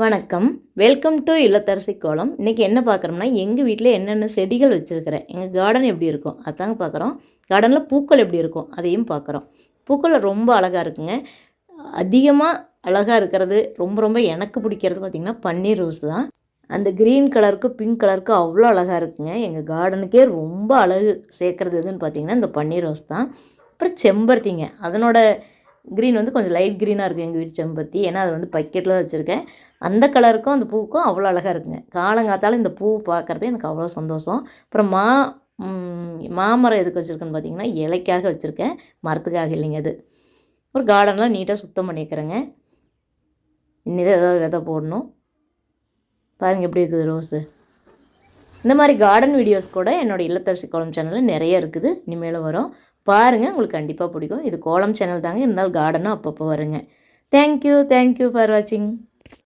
வணக்கம். Welcome to இல்லத்தரசி கோலம். இன்றைக்கி என்ன பார்க்குறோம்னா எங்கள் வீட்டில் என்னென்ன செடிகள் வச்சுருக்கிறேன்? எங்கள் கார்டன் எப்படி இருக்கும்? அதாங்க பார்க்குறோம். கார்டனில் பூக்கள் எப்படி இருக்கும்? அதையும் பார்க்குறோம். பூக்கள் ரொம்ப அழகாக இருக்குங்க. அதிகமாக அழகாக இருக்கிறது ரொம்ப ரொம்ப எனக்கு பிடிக்கிறது பார்த்திங்கன்னா பன்னீர் ரோஸ் தான். அந்த க்ரீன் கலருக்கு பிங்க் கலருக்கு அவ்வளோ அழகாக இருக்குங்க. எங்கள் கார்டனுக்கே ரொம்ப அழகு சேர்க்குறது எதுன்னு பார்த்தீங்கன்னா இந்த பன்னீர் ரோஸ் தான். அப்புறம் செம்பருத்திங்க. அதனோட க்ரீன் வந்து கொஞ்சம் லைட் க்ரீனாக இருக்குது எங்கள் வீட்டு செம்பருத்தி. ஏன்னா அது வந்து பக்கெட்டில் தான் வச்சுருக்கேன். அந்த கலருக்கும் அந்த பூவுக்கும் அவ்வளோ அழகாக இருக்குங்க. காலங்காத்தால இந்த பூ பார்க்குறது எனக்கு அவ்வளோ சந்தோஷம். அப்புறம் மா மாமரம் எதுக்கு வச்சுருக்கேன்னு பார்த்தீங்கன்னா இலைக்காக வச்சுருக்கேன். மரத்துக்காக இல்லைங்க அது. ஒரு கார்டன்லாம் நீட்டாக சுத்தம் பண்ணிக்கிறேங்க. இனிதான் ஏதாவது விதை போடணும். பாருங்கள் எப்படி இருக்குது ரோஸு இந்த மாதிரி கார்டன் வீடியோஸ் கூட என்னோடய இல்லத்தரசி கோலம் சேனலில் நிறைய இருக்குது. இனிமேலும் வரும். பாருங்கள் உங்களுக்கு கண்டிப்பாக பிடிக்கும். இது கோலம் சேனல் தாங்க. இருந்தாலும் கார்டனும் அப்பப்போ வருங்க. தேங்க்யூ தேங்க்யூ ஃபார் வாட்சிங்